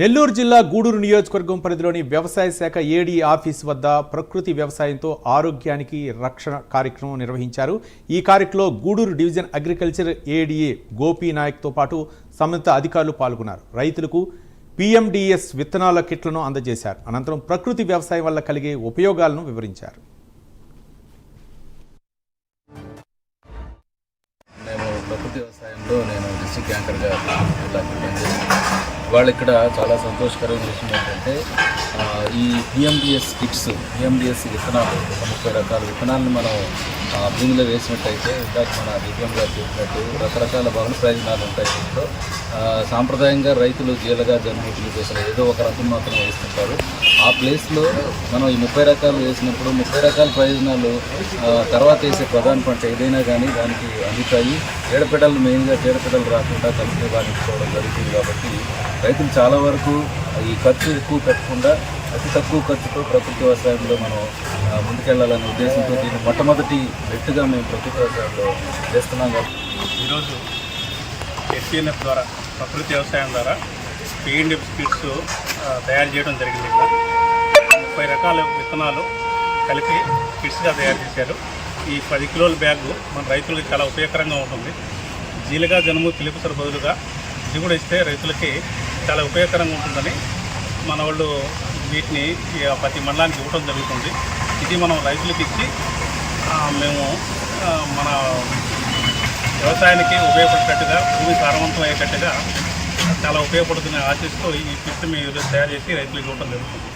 నెల్లూరు జిల్లా గూడూరు నియోజకవర్గం పరిధిలోని వ్యవసాయ శాఖ ఏడీ ఆఫీస్ వద్ద ప్రకృతి వ్యవసాయంతో ఆరోగ్యానికి రక్షణ కార్యక్రమం నిర్వహించారు. ఈ కార్యక్రమంలో Guduru division agriculture ADA Gopi నాయక్తో పాటు సంబంధిత అధికారులు పాల్గొన్నారు. రైతులకు పీఎండిఎస్ విత్తనాల కిట్లను అందజేశారు. అనంతరం ప్రకృతి వ్యవసాయం వల్ల కలిగే ఉపయోగాలను వివరించారు. నేను ప్రకృతి వ్యవసాయంలో నేను డిస్ట్రిక్ట్ యాంకర్గా వాళ్ళు ఇక్కడ చాలా సంతోషకరమైన విషయం ఏంటంటే ఈ పిఎండిఎస్ కిట్స్ పిఎండిఎస్ విత్తనాలు ఒక ముప్పై రకాల విత్తనాలను మనం భూమిలో వేసినట్టయితే ఇందాక మన దివ్యం గారు చెప్పినట్టు రకరకాల బహుళ ప్రయోజనాలు ఉంటాయి. దీంట్లో సాంప్రదాయంగా రైతులు జీలగా జన్మూతులు చేసిన ఏదో ఒక రకం మాత్రం వేస్తుంటారు. ఆ ప్లేస్లో మనం ఈ ముప్పై రకాలు వేసినప్పుడు ముప్పై రకాల ప్రయోజనాలు తర్వాత వేసే ప్రధాన పంట ఏదైనా కానీ దానికి అందుతాయి చీడపిడలు మెయిన్గా చీడపిడలు రాకుండా కలిసి బాధించుకోవడం జరుగుతుంది కాబట్టి రైతులు చాలా వరకు ఈ ఖర్చు ఎక్కువ పెట్టకుండా అతి తక్కువ ఖర్చుతో ప్రకృతి వ్యవసాయంలో మనం ముందుకెళ్ళాలనే ఉద్దేశంతో దీన్ని మొట్టమొదటి వ్యక్తిగా మేము ప్రకృతి వ్యవసాయంలో చేస్తున్నాం కాబట్టి. ఈరోజు ఎస్సీఎన్ఎఫ్ ద్వారా ప్రకృతి వ్యవసాయం ద్వారా పిఎన్డిఎఫ్ స్పీడ్స్ తయారు చేయడం జరిగింది ఇక్కడ. ముప్పై రకాల విత్తనాలు కలిపి కిట్స్గా తయారు చేశారు. ఈ పది కిలోల బ్యాగు మన రైతులకు చాలా ఉపయోగకరంగా ఉంటుంది. జీలుగా జనుము పిలుపుసర బదులుగా ఇది కూడా ఇస్తే రైతులకి చాలా ఉపయోగకరంగా ఉంటుందని మన వాళ్ళు వీటిని ప్రతి మండలానికి ఇవ్వడం జరుగుతుంది. ఇది మనం రైతులకు ఇచ్చి మేము మన వ్యవసాయానికి ఉపయోగపడేటట్టుగా భూమి సారవంతం అయ్యేటట్టుగా చాలా ఉపయోగపడుతుందని ఆశిస్తూ ఈ కిట్ మీరు తయారు చేసి రైతులకు ఇవ్వడం జరుగుతుంది.